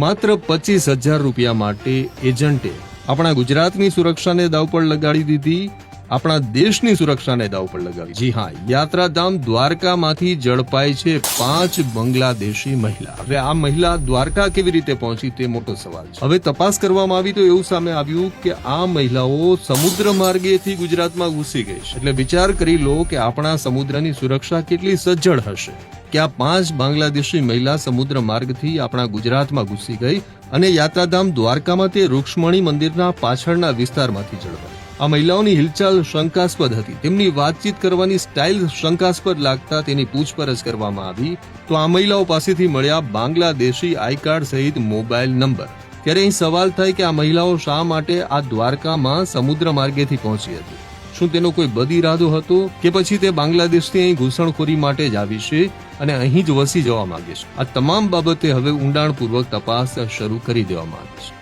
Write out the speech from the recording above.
માત્ર પચીસ હજાર રૂપિયા માટે એજન્ટે આપણા ગુજરાતની સુરક્ષાને દાવ પર લગાડી દીધી, આપણા દેશની સુરક્ષાને દાવ પર લગાવી. જી હા, યાત્રાધામ દ્વારકામાંથી ઝડપાય છે પાંચ બંગલાદેશી મહિલા. હવે આ મહિલા દ્વારકા કેવી રીતે પહોંચી તે મોટો સવાલ છે. હવે તપાસ કરવામાં આવી તો એવું સામે આવ્યું કે આ મહિલાઓ સમુદ્ર માર્ગેથી ગુજરાતમાં ઘૂસી ગઈ છે. એટલે વિચાર કરી લો કે આપણા સમુદ્રની સુરક્ષા કેટલી સજ્જડ હશે. કે આ પાંચ બાંગ્લાદેશી મહિલા સમુદ્ર માર્ગથી આપણા ગુજરાતમાં ઘૂસી ગઈ અને યાત્રાધામ દ્વારકામાં તે રૂક્ષ્મણી મંદિરના પાછળના વિસ્તારમાંથી ચડવા આ મહિલાઓની હિલચાલ શંકાસ્પદ હતી. તેમની વાતચીત કરવાની સ્ટાઇલ શંકાસ્પદ લાગતા તેની પૂછપરછ કરવામાં આવી તો આ મહિલાઓ પાસેથી મળ્યા બાંગ્લાદેશી આઈ કાર્ડ સહિત મોબાઈલ નંબર. ત્યારે અહીં સવાલ થાય કે આ મહિલાઓ શા માટે આ દ્વારકામાં સમુદ્ર માર્ગેથી પહોંચી હતી? શું તેનો કોઈ બદ ઇરાદો હતો કે પછી તે બાંગ્લાદેશથી અહીં ઘૂસણખોરી માટે જ આવી છે અને અહીં જ વસી જવા માંગે છે? આ તમામ બાબતે હવે ઊંડાણપૂર્વક તપાસ શરૂ કરી દેવામાં આવી છે.